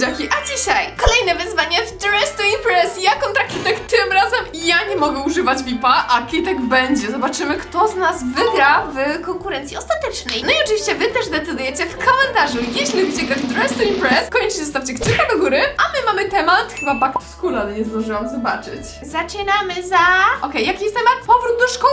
słodziaki, a dzisiaj kolejne wyzwanie w Dress to Impress. Ja kontra Kitek tym razem ja nie mogę używać VIPa, a Kitek będzie. Zobaczymy, kto z nas wygra w konkurencji ostatecznej. No i oczywiście wy też decydujecie w komentarzu, jeśli lubicie grać w Dress to Impress, koniecznie zostawcie kciuka do góry, a my mamy temat, chyba back to school, ale nie zdążyłam zobaczyć. Zaczynamy za... Okej, jaki jest temat? Powrót do szkoły,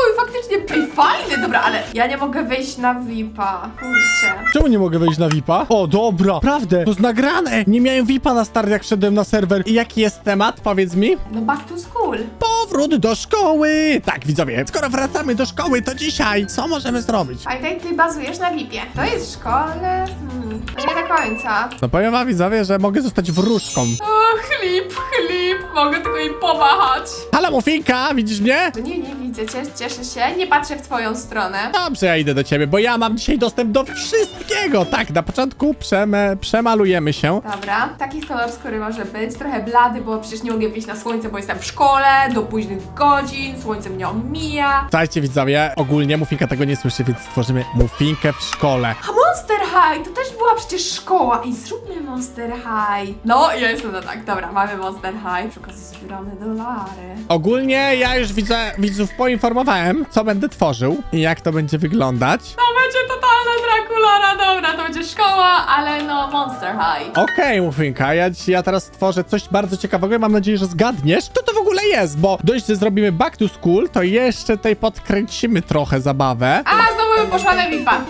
dobra, ale ja nie mogę wejść na VIPa. Kurczę. Czemu nie mogę wejść na VIPa? O, dobra, prawdę, to jest nagrane. Nie miałem VIPa na start, jak wszedłem na serwer. I jaki jest temat, powiedz mi? No back to school. Powrót do szkoły! Tak, widzowie, skoro wracamy do szkoły, to dzisiaj co możemy zrobić? Pamiętaj, ty bazujesz na VIP-ie. To jest w szkole? Hmm, nie do końca. No powiem wam, widzowie, że mogę zostać wróżką. O, chlip, chlip, mogę tylko im pomachać. Halo, Mufinka, widzisz mnie? No nie, nie widzę cię, cieszę się, nie patrzę w twoją stronę. Dobrze, ja idę do ciebie, bo ja mam dzisiaj dostęp do wszystkiego. Tak, na początku przeme, przemalujemy się. Dobra, taki kolor skóry może być, trochę blady, bo przecież nie mogę wyjść na słońce, bo jestem w szkole, do późnych godzin, słońce mnie omija. Słuchajcie, widzowie, ogólnie Mufinka tego nie słyszy, więc stworzymy Mufinkę w szkole. A Monster High, to też była przecież szkoła i zróbmy Monster High. No, ja jestem na tak, dobra, mamy Monster High, przy okazji zbieramy dolary. Ogólnie ja już widzę, widzów poinformowałem, co będę tworzył i jak to będzie wyglądać. To będzie totalna Draculara, dobra, to będzie szkoła, ale no Monster High. Okej, Mufinka, ja, ci- ja teraz stworzę coś bardzo ciekawego i mam nadzieję, że zgadniesz, co to w ogóle jest, bo dość, że zrobimy back to school, to jeszcze tutaj podkręcimy trochę zabawę. A, znowu bym poszła na VIPa.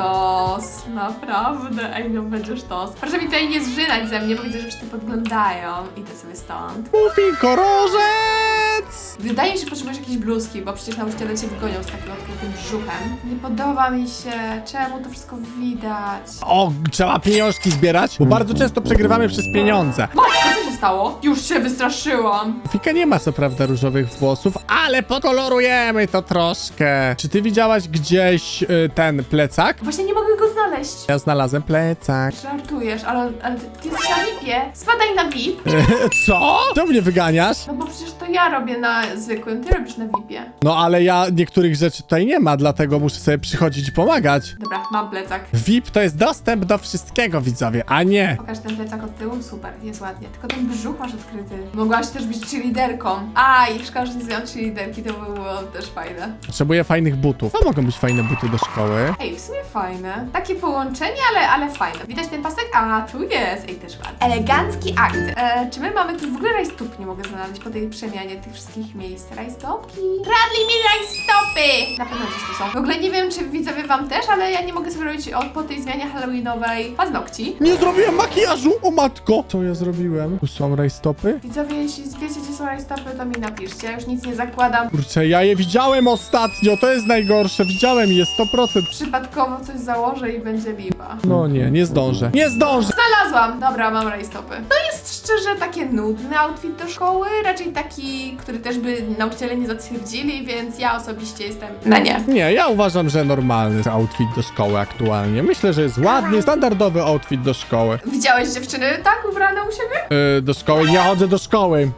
Sztos, naprawdę, ej, no będzie sztos. Proszę mi tutaj nie zżynać ze mnie, bo widzę, że wszyscy podglądają. Idę sobie stąd. Mufinko, rożec! Wydaje mi się, że potrzebujesz jakiejś bluzki, bo przecież nauczyciele cię wygonią z takim odkrytym brzuchem. Nie podoba mi się, czemu to wszystko widać? O, trzeba pieniążki zbierać, bo bardzo często przegrywamy przez pieniądze. Matko, co się stało? Już się wystraszyłam. Mufinka nie ma co prawda różowych włosów, ale pokolorujemy to troszkę. Czy ty widziałaś gdzieś y, ten plecak? Właśnie nie mogę go znaleźć. Ja znalazłem plecak. Żartujesz, ale, ale ty, ty jesteś na VIP-ie. Spadaj na VIP. Co? Czemu mnie wyganiasz? No bo przecież to ja robię na zwykłym, ty robisz na VIP-ie. No ale ja niektórych rzeczy tutaj nie ma, dlatego muszę sobie przychodzić i pomagać. Dobra, mam plecak. VIP to jest dostęp do wszystkiego, widzowie, a nie. Pokaż ten plecak od tyłu, super, jest ładnie. Tylko ten brzuch masz odkryty. Mogłaś też być cheerleaderką. Aj, szkoda, że nie zrobiłam cheerleaderki, to by było też fajne. Potrzebuję fajnych butów. To mogą być fajne buty do szkoły. Ej, w sumie fajne. Takie połączenie, ale, ale fajne. Widać ten pasek? A, tu jest. Ej, też ładny. Elegancki akt. E, czy my mamy tu w ogóle rajstop nie mogę znaleźć po tej przemianie tych wszystkich miejsc? Rajstopki. Kradli mi rajstopy! Na pewno gdzieś tu są. W ogóle nie wiem, czy widzowie wam też, ale ja nie mogę sobie robić od, po tej zmianie halloweenowej paznokci. Nie zrobiłem makijażu, o matko! Co ja zrobiłem? Tu są rajstopy? Widzowie, jeśli wiecie, gdzie są rajstopy, to mi napiszcie. Ja już nic nie zakładam. Kurczę, ja je widziałem ostatnio, to jest najgorsze. Widziałem je 100%. Przypadkowo coś założę i będzie lipa. No nie, nie zdążę. Nie zdążę! Znalazłam! Dobra, mam rajstopy. To jest szczerze takie nudny outfit do szkoły, raczej taki, który też by nauczyciele nie zatwierdzili, więc ja osobiście jestem na nie. Nie, ja uważam, że normalny outfit do szkoły aktualnie. Myślę, że jest ładny, standardowy outfit do szkoły. Widziałeś dziewczyny tak ubrane u siebie? Yy, do szkoły, nie chodzę do szkoły.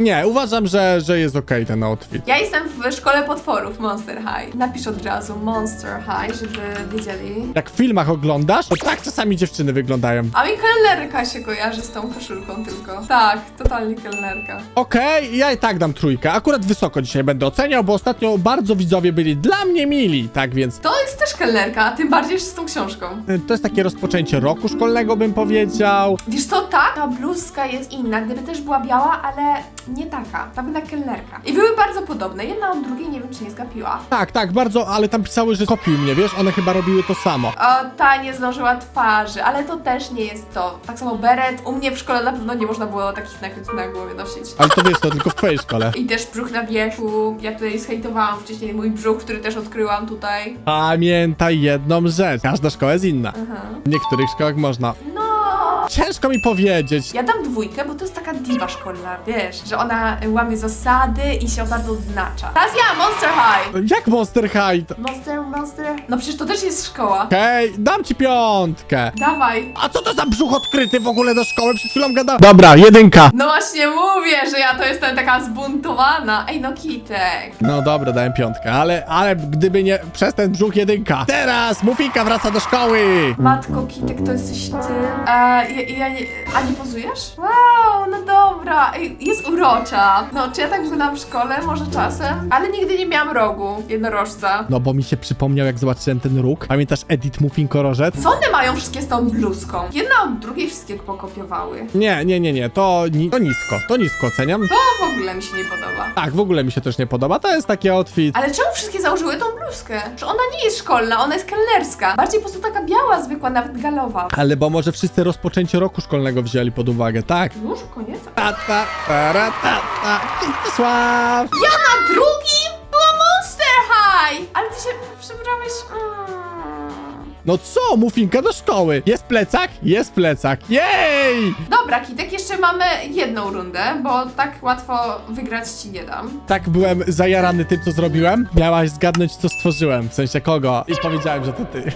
Nie, uważam, że, że jest okej ten outfit. Ja jestem w szkole potworów Monster High. Napisz od razu Monster High, żeby wiedzieli. Jak w filmach oglądasz, to tak czasami dziewczyny wyglądają. A mi kelnerka się kojarzy z tą koszulką tylko. Tak, totalnie kelnerka. Okej, ja i tak dam trójkę. Akurat wysoko dzisiaj będę oceniał, bo ostatnio bardzo widzowie byli dla mnie mili, tak więc To jest też kelnerka, a tym bardziej jeszcze z tą książką. y, to jest takie rozpoczęcie roku szkolnego, bym powiedział. Wiesz co, tak? Ta bluzka jest inna. Gdyby też była biała, ale nie taka. Ta wygląda kelnerka. I były bardzo podobne. Jedna od drugiej nie wiem, czy nie zgapiła. Tak, tak, bardzo, ale tam pisały, że kopiuj mnie, wiesz, one chyba robiły to samo. O, ta nie zdążyła twarzy, ale to też nie jest to. Tak samo beret. U mnie w szkole na pewno nie można było takich nakryć na głowie nosić. Ale to wiesz, to tylko w twojej szkole. I też brzuch na wierzchu. Ja tutaj zhejtowałam wcześniej mój brzuch, który też odkryłam tutaj. Pamiętaj jedną rzecz, każda szkoła jest inna. Aha. W niektórych szkołach można. Ciężko mi powiedzieć. Ja dam dwójkę, bo to jest taka diwa szkolna, wiesz, że ona łamie zasady i się bardzo odznacza. Teraz ja, Monster High! Jak Monster High? Monster, Monster... No przecież to też jest szkoła. Okej, dam ci piątkę. Dawaj. A co to za brzuch odkryty w ogóle do szkoły? Przed chwilą gadałem. Dobra, jedynka. No właśnie mówię, że ja to jestem taka zbuntowana. Ej, no Kitek. No dobra, dałem piątkę, ale, ale gdyby nie przez ten brzuch jedynka. Teraz Mufinka wraca do szkoły. Matko, Kitek, to jesteś ty. E, ja, ja nie, a nie pozujesz? Wow, no dobra. Ej, jest urocza. No, czy ja tak wyglądam w szkole? Może czasem? Ale nigdy nie miałam rogu jednorożca. No bo mi się przypomniał, jak zobaczyłem ten róg. Pamiętasz Edit Mufinko Rożec? Co one mają wszystkie z tą bluzką? Jedna od drugiej wszystkie pokopiowały. Nie, nie, nie, nie, to, ni to nisko, to nisko oceniam. To w ogóle mi się nie podoba. Tak, w ogóle mi się też nie podoba, to jest taki outfit. Ale czemu wszystkie założyły tą bluzkę? Że ona nie jest szkolna, ona jest kelnerska. Bardziej po prostu taka biała, zwykła, nawet galowa. Ale bo może wszyscy rozpoczęcie roku szkolnego wzięli pod uwagę, tak? Już? Koniec? Ta, ta, ta, ra, ta, ta. Witysław! Ja na drugim była Monster High! Ale ty się przebrałeś... Mm. No co, Mufinka do szkoły? Jest plecak? Jest plecak. Jej! Dobra, Kitek, jeszcze mamy jedną rundę, bo tak łatwo wygrać ci nie dam. Tak byłem zajarany tym, co zrobiłem. Miałaś zgadnąć, co stworzyłem, w sensie kogo. I powiedziałem, że to ty.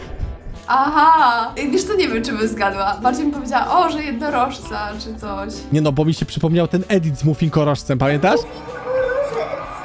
Aha! Wiesz co, nie wiem, czy bym zgadła. Bardziej mi powiedziała, o, że jednorożca, czy coś. Nie no, bo mi się przypomniał ten edit z Mufinkorożcem, pamiętasz?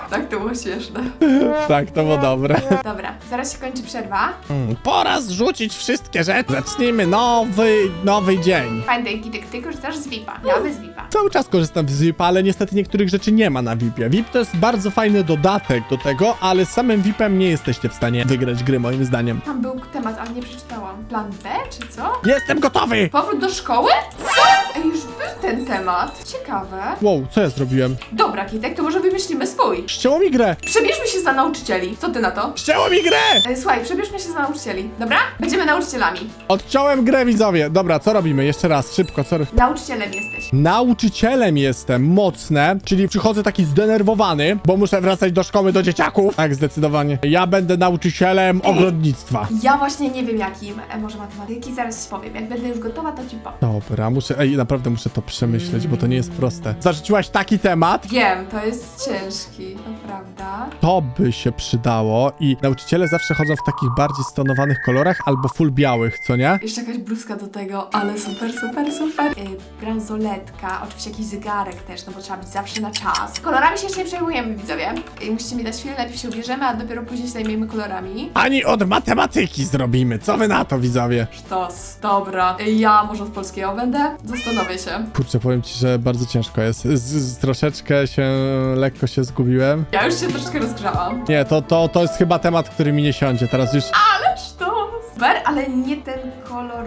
Tak, to było śmieszne. Tak, to było dobre. Dobra, zaraz się kończy przerwa. Mm, Pora zrzucić wszystkie rzeczy. Zacznijmy nowy, nowy dzień. Pamiętaj, Kitek, ty korzystasz z VIP-a. Ja bez VIP-a. Cały czas korzystam z VIP, ale niestety niektórych rzeczy nie ma na VIP-ie. VIP to jest bardzo fajny dodatek do tego, ale z samym VIP-em nie jesteście w stanie wygrać gry, moim zdaniem. Tam był temat, ale nie przeczytałam. Plan B, czy co? Jestem gotowy! Powrót do szkoły? Co? Ej, już był ten temat. Ciekawe. Wow, co ja zrobiłem? Dobra, Kitek, to może wymyślimy swój. Ścięło mi grę! Przebierzmy się za nauczycieli. Co ty na to? Ścięło mi grę! E, Słuchaj, przebierzmy się za nauczycieli. Dobra? Będziemy nauczycielami. Odciąłem grę, widzowie. Dobra, co robimy? Jeszcze raz, szybko, co... Nauczycielem jesteś. Nauczycielem jestem, mocne, czyli przychodzę taki zdenerwowany, bo muszę wracać do szkoły do dzieciaków. Tak, zdecydowanie. Ja będę nauczycielem ogrodnictwa. Ja właśnie nie wiem jakim. E, może matematyki? Zaraz ci powiem. Jak będę już gotowa, to ci powiem. Dobra, muszę, ej, naprawdę muszę to przemyśleć, bo to nie jest proste. Zarzuciłaś taki temat, Wiem, to jest ciężki, prawda. to by się przydało i nauczyciele zawsze chodzą w takich bardziej stonowanych kolorach albo full białych, co nie? Jeszcze jakaś bluzka do tego, ale super, super, super. Yy, bransoletka, oczywiście jakiś zegarek też, no bo trzeba być zawsze na czas. Kolorami się jeszcze nie przejmujemy, widzowie. Yy, musicie mi dać chwilę, najpierw się ubierzemy, a dopiero później się zajmiemy kolorami. Ani od matematyki zrobimy, co wy na to, widzowie? Sztos, dobra. Yy, ja może od polskiego będę? Zastanowię się. Kurczę, powiem ci, że bardzo ciężko jest. Z, z, troszeczkę się, lekko się zgubiłem. Ja już się troszeczkę rozgrzałam. Nie, to, to, to jest chyba temat, który mi nie siądzie. Teraz już Ale sztos! Super, ale nie ten kolor.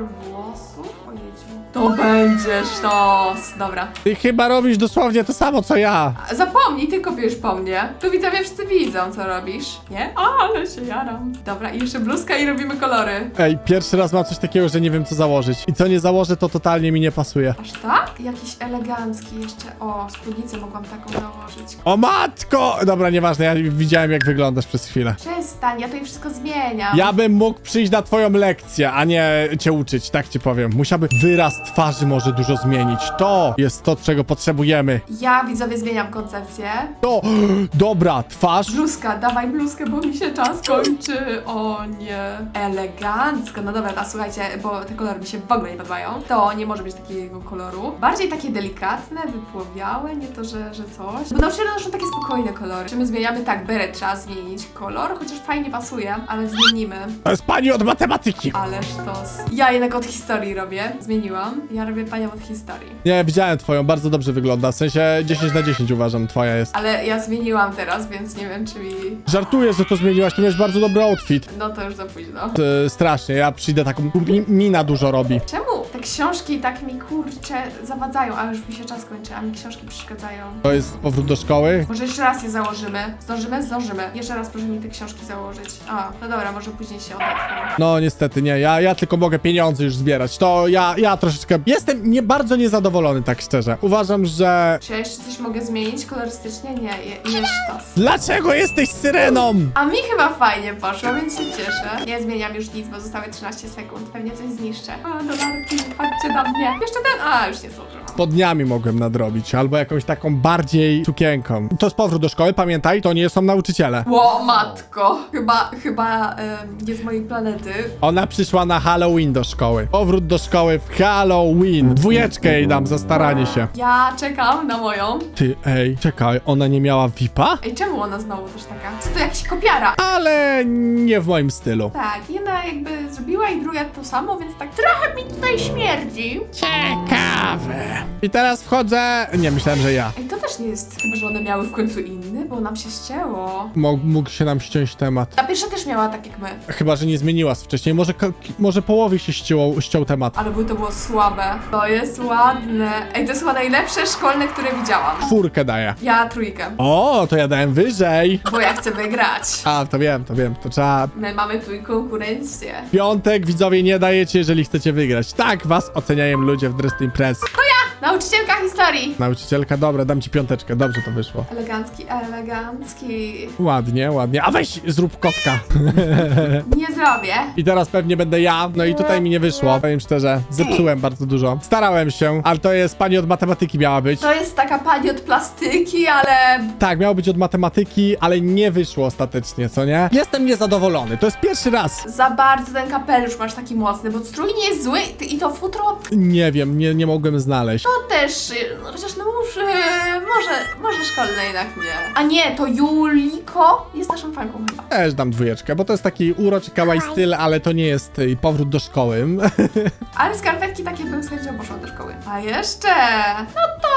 To będzie sztos. Dobra. Ty chyba robisz dosłownie to samo, co ja. A Zapomnij, ty kopiujesz po mnie. Tu widzowie wszyscy widzą, co robisz. Nie? Ale się jaram. Dobra, i jeszcze bluzka i robimy kolory. Ej, pierwszy raz mam coś takiego, że nie wiem, co założyć. I co nie założę, to totalnie mi nie pasuje. Aż tak? Jakiś elegancki jeszcze. O, spódnicę mogłam taką nałożyć. O matko! Dobra, nieważne, ja widziałem, jak wyglądasz przez chwilę. Przestań, ja tutaj wszystko zmieniam. Ja bym mógł przyjść na twoją lekcję, a nie cię uczyć, tak ci powiem. Musiałby wyraz twarzy może dużo zmienić. To jest to, czego potrzebujemy. Ja, widzowie, zmieniam koncepcję. To, dobra, twarz. Bluzka, dawaj bluzkę, bo mi się czas kończy. O nie. Elegancko. No dobra, a słuchajcie, bo te kolory mi się w ogóle nie podobają. To nie może być takiego koloru. Bardziej takie delikatne, wypłowiałe, nie to, że, że coś. Bo nauczyciele noszą takie spokojne kolory. Czy my zmieniamy tak, beret trzeba zmienić kolor, chociaż fajnie pasuje, ale zmienimy. To jest pani od matematyki. Ależ tos. Ja jednak od historii robię. Zmieniłam. Ja robię panią od historii. Nie, widziałem twoją, bardzo dobrze wygląda. W sensie 10 na 10 uważam, twoja jest. Ale ja zmieniłam teraz, więc nie wiem, czy mi... Żartuję, że to zmieniłaś, ty miałeś bardzo dobry outfit. No to już za późno. E, strasznie, ja przyjdę taką, mi, mina dużo robi. Czemu te książki tak mi kurczę zawadzają, a już mi się czas kończy, a mi książki przeszkadzają? To jest powrót do szkoły. Może jeszcze raz je założymy? Zdążymy? Zdążymy. Jeszcze raz proszę mi te książki założyć. A, no dobra, może później się odetchną. No niestety nie, ja, ja tylko mogę pieniądze już zbierać. To ja, ja troszeczkę jestem nie, bardzo niezadowolony, tak szczerze. Uważam, że... Czy ja jeszcze coś mogę zmienić kolorystycznie? Nie, je, jest. Dlaczego jesteś syreną? A mi chyba fajnie poszło, więc się cieszę. Nie zmieniam już nic, bo zostały 13 sekund. Pewnie coś zniszczę. A, dolarki. Patrzcie na mnie. Jeszcze ten, a już nie zdążyłam. Spodniami mogłem nadrobić, albo jakąś taką bardziej sukienką. To jest powrót do szkoły, pamiętaj, to nie są nauczyciele. Ło, matko. Chyba, chyba em, nie z mojej planety. Ona przyszła na Halloween do szkoły. Powrót do szkoły w Halloween. Dwójeczkę jej dam za staranie się. Ja czekam na moją. Ty, ej, czekaj, ona nie miała VIPa? Ej, czemu ona znowu też taka? Co to jakaś kopiara? Ale nie w moim stylu. Tak, jedna jakby zrobiła i druga to samo, więc tak trochę mi tutaj śmierdzi. Ciekawe. I teraz wchodzę... Nie, myślałem, że ja. Ej, to też nie jest, chyba że one miały w końcu inny, bo nam się ścięło. Mo- mógł się nam ściąć temat. Ta pierwsza też miała tak jak my, Chyba, że nie zmieniła z wcześniej. Może, ko- może połowie się ściął, ściął temat. ale by to było słabe. To jest ładne. Ej, to jest chyba najlepsze szkolne, które widziałam. Czwórkę daję. Ja trójkę, O, to ja dałem wyżej. bo ja chcę wygrać. A, to wiem, to wiem. To trzeba... My mamy tu i konkurencję. Piątek widzowie nie dajecie, jeżeli chcecie wygrać. Tak was oceniają ludzie w Dress to Impress. Nauczycielka historii. Nauczycielka, dobra, dam ci piąteczkę. Dobrze to wyszło. Elegancki, elegancki. Ładnie, ładnie. A weź, zrób kotka. Nie zrobię. I teraz pewnie będę ja. No i tutaj mi nie wyszło. Powiem szczerze, zepsułem bardzo dużo. Starałem się, ale to jest pani od matematyki miała być. To jest taka pani od plastyki, ale Tak, miało być od matematyki, ale nie wyszło ostatecznie, co nie? Jestem niezadowolony. To jest pierwszy raz. za bardzo ten kapelusz masz taki mocny, bo strój nie jest zły ty- i to futro Nie wiem, nie, nie mogłem znaleźć. To też, no chociaż no muszę, może, może szkolne jednak nie. A nie, to Juliko jest naszą fanką chyba. Też dam dwójeczkę, bo to jest taki uroczy kawaii styl, ale to nie jest y, powrót do szkoły. Ale skarpetki takie bym z chęcią poszła do szkoły. A jeszcze, no to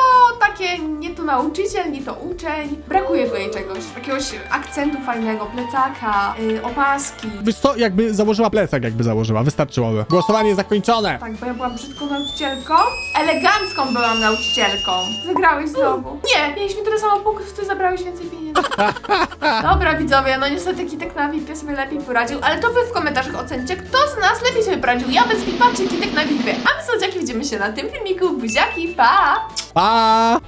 takie nie to nauczyciel, nie to uczeń. Brakuje tutaj czegoś, jakiegoś akcentu fajnego, plecaka, y, opaski. Wiesz co, jakby założyła plecak, jakby założyła, wystarczyłoby. Głosowanie zakończone. Tak, bo ja byłam brzydką nauczycielką. Elegancką byłam nauczycielką. Wygrałeś znowu. Nie, mieliśmy tyle samo punktów, ty zabrałeś więcej pieniędzy. Dobra widzowie, no niestety Kitek na VIP sobie lepiej poradził, ale to wy w komentarzach ocencie, kto z nas lepiej sobie poradził. Ja bez VIPa czy Kitek na VIP. A my słodziaki widzimy się na tym filmiku. Buziaki, pa! Pa!